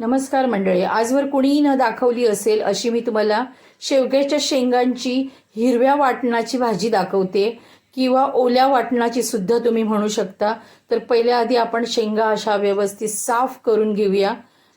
नमस्कार मंडळी आजवर कुणीही न दाखवली असेल अशी मी तुम्हाला शेवग्याच्या शेंगांची हिरव्या वाटणाची भाजी दाखवते किंवा ओल्या वाटणाची सुद्धा तुम्ही म्हणू शकता. तर पहिल्या आधी आपण शेंगा अशा व्यवस्थित साफ करून घेऊया.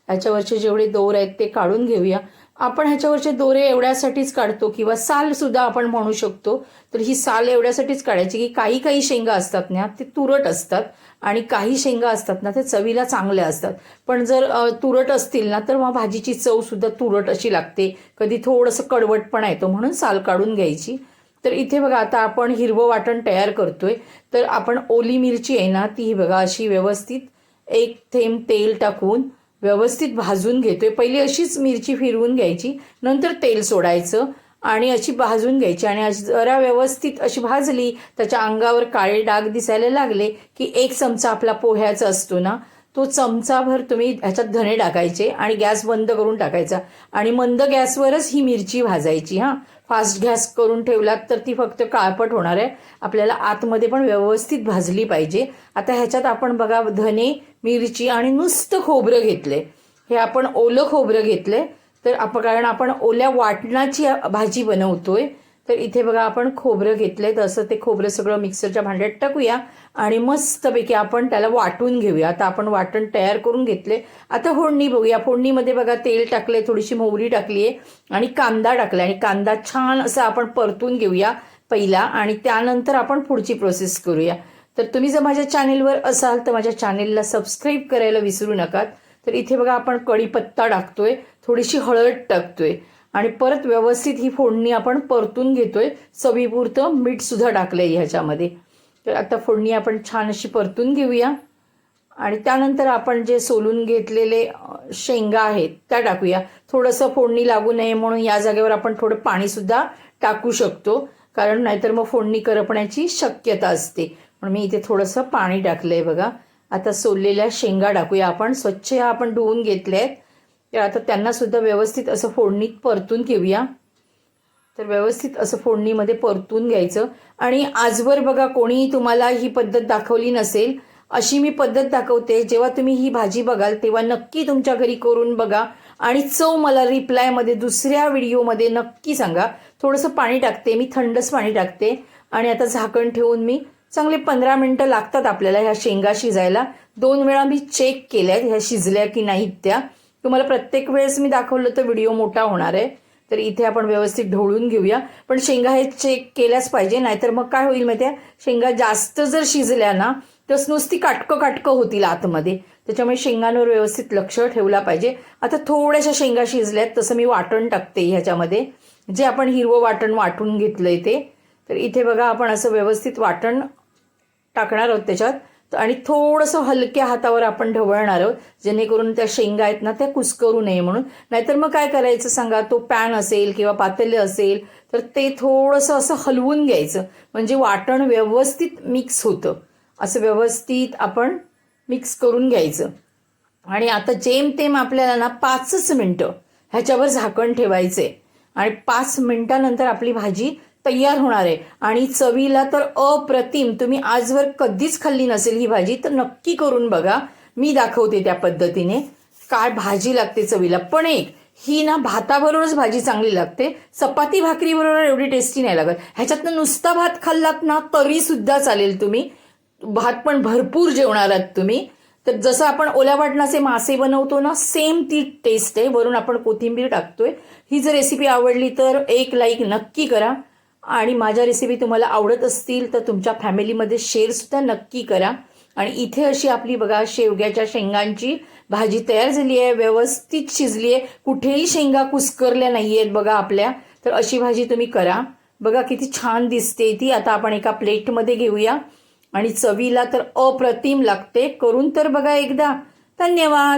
याच्यावरचे जेवढे दोर आहेत ते काढून घेऊया. आपण ह्याच्यावरचे दोरे एवढ्यासाठीच काढतो किंवा साल सुद्धा आपण म्हणू शकतो. तर ही साल एवढ्यासाठीच काढायची की काही काही शेंगा असतात ना ते तुरट असतात आणि काही शेंगा असतात ना ते चवीला चांगल्या असतात. पण जर तुरट असतील ना तर मग भाजीची चव सुद्धा तुरट अशी लागते. कधी थोडंसं कडवटपणा येतो म्हणून साल काढून घ्यायची. तर इथे बघा आता आपण हिरवं वाटण तयार करतोय. तर आपण ओली मिरची आहे ना ती बघा अशी व्यवस्थित एक थेंब तेल टाकून व्यवस्थित भाजून घेतोय. पहिली अशीच मिरची फिरवून घ्यायची नंतर तेल सोडायचं आणि अशी भाजून घ्यायची आणि अशी जरा व्यवस्थित अशी भाजली त्याच्या अंगावर काळे डाग दिसायला लागले की एक चमचा आपला पोह्याचा असतो ना तो चमचाभर तुम्ही ह्याच्यात धणे टाकायचे आणि गॅस बंद करून टाकायचा. आणि मंद गॅसवरच ही मिरची भाजायची हां. फास्ट गॅस करून ठेवलात तर ती फक्त काळपट होणार आहे. आपल्याला आतमध्ये पण व्यवस्थित भाजली पाहिजे. आता ह्याच्यात आपण बघा धने मिरची आणि नुसतं खोबरं घेतले हे आपण ओलं खोबरं घेतलं तर आपण कारण आपण ओल्या वाटणाची भाजी बनवतोय तर इथे बघा आपण खोबरं घेतलंय. तसं ते खोबरं सगळं मिक्सरच्या भांड्यात टाकूया आणि मस्तपैकी आपण त्याला वाटून घेऊया. आता आपण वाटण तयार करून घेतले आता फोडणी बघूया. फोडणीमध्ये बघा तेल टाकले थोडीशी मोहरी टाकली आहे आणि कांदा टाकला आणि कांदा छान असा आपण परतून घेऊया पहिला आणि त्यानंतर आपण पुढची प्रोसेस करूया. तर तुम्ही जर माझ्या चॅनेलवर असाल तर माझ्या चॅनेलला सबस्क्राईब करायला विसरू नका. तर इथे बघा आपण कढीपत्ता टाकतोय. थोडीशी हळद टाकतोय. आणि परत व्यवस्थित ही फोडणी आपण परतून घेतोय. चवीपुरतं मीठसुद्धा टाकलं आहे ह्याच्यामध्ये. तर आता फोडणी आपण छान अशी परतून घेऊया. आणि त्यानंतर आपण जे सोलून घेतलेले शेंगा आहेत त्या टाकूया. थोडंसं फोडणी लागू नये म्हणून या जागेवर आपण थोडं पाणीसुद्धा टाकू शकतो. कारण नाहीतर मग फोडणी करपण्याची शक्यता असते. म्हणून मी इथे थोडंसं पाणी टाकलं आहे बघा. आता सोललेल्या शेंगा टाकूया आपण. स्वच्छ ह्या आपण धुवून घेतल्या आहेत आता त्यांना सुद्धा व्यवस्थित असं फोडणीत परतून घेऊया. तर व्यवस्थित असं फोडणीमध्ये परतून घ्यायचं. आणि आजवर बघा कोणीही तुम्हाला ही पद्धत दाखवली नसेल अशी मी पद्धत दाखवते जेव्हा तुम्ही ही भाजी बघाल तेव्हा नक्की तुमच्या घरी करून बघा. आणि चव मला रिप्लायमध्ये दुसऱ्या व्हिडिओमध्ये नक्की सांगा. थोडंसं पाणी टाकते मी थंडच पाणी टाकते. आणि आता झाकण ठेवून मी चांगले पंधरा मिनटं लागतात आपल्याला ह्या शेंगा शिजायला. दोन वेळा मी चेक केल्या ह्या शिजल्या की नाहीत त्या. तुम्हाला प्रत्येक वेळेस मी दाखवलं तर व्हिडिओ मोठा होणार आहे. तर इथे आपण व्यवस्थित ढवळून घेऊया. पण शेंगा हे चेक केल्याच पाहिजे नाहीतर मग काय होईल माहिती आहे शेंगा जास्त जर शिजल्या ना तर नुसती काटकं काटकं होतील आतमध्ये. त्याच्यामुळे शेंगांवर व्यवस्थित लक्ष ठेवला पाहिजे. आता थोड्याशा शेंगा शिजल्यात तसं मी वाटण टाकते ह्याच्यामध्ये. जे आपण हिरवं वाटण वाटून घेतलंय ते. तर इथे बघा आपण असं व्यवस्थित वाटण टाकणार आहोत त्याच्यात. आणि थोडंसं हलक्या हातावर आपण ढवळणार आहोत जेणेकरून त्या शेंगा आहेत ना त्या कुस्करू नये म्हणून. नाहीतर मग काय करायचं सांगा तो पॅन असेल किंवा पातेले असेल तर ते थोडंसं असं हलवून घ्यायचं. म्हणजे वाटण व्यवस्थित मिक्स होतं. असं व्यवस्थित आपण मिक्स करून घ्यायचं. आणि आता जेमतेम आपल्याला ना पाचच मिनटं ह्याच्यावर झाकण ठेवायचे आणि पाच मिनटानंतर आपली भाजी तयार होणार आहे. आणि चवीला तर अप्रतिम. तुम्ही आजवर कधीच खाल्ली नसेल ही भाजी तर नक्की करून बघा. मी दाखवते त्या पद्धतीने. काय भाजी लागते चवीला. पण एक ही ना भाताबरोबरच भाजी चांगली लागते. चपाती भाकरीबरोबर एवढी टेस्टी नाही लागत. ह्याच्यातनं नुसता भात खाल्लात ना तरी सुद्धा चालेल तुम्ही. भात पण भरपूर जेवणार आहात तुम्ही. तर जसं आपण ओल्या वाटणाचे मासे बनवतो ना सेम ती टेस्ट आहे. वरून आपण कोथिंबीर टाकतोय. ही जर रेसिपी आवडली तर एक लाईक नक्की करा. आणि माझ्या रेसिपी तुम्हाला आवडत असतील तर तुमच्या फॅमिलीमध्ये शेअरसुद्धा नक्की करा. आणि इथे अशी आपली बघा शेवग्याच्या शेंगांची भाजी तयार झाली आहे व्यवस्थित शिजली आहे. कुठेही शेंगा कुस्करल्या नाही आहेत बघा आपल्या. तर अशी भाजी तुम्ही करा. बघा किती छान दिसते ती. आता आपण एका प्लेटमध्ये घेऊया. आणि चवीला तर अप्रतिम लागते. करून तर बघा एकदा. धन्यवाद.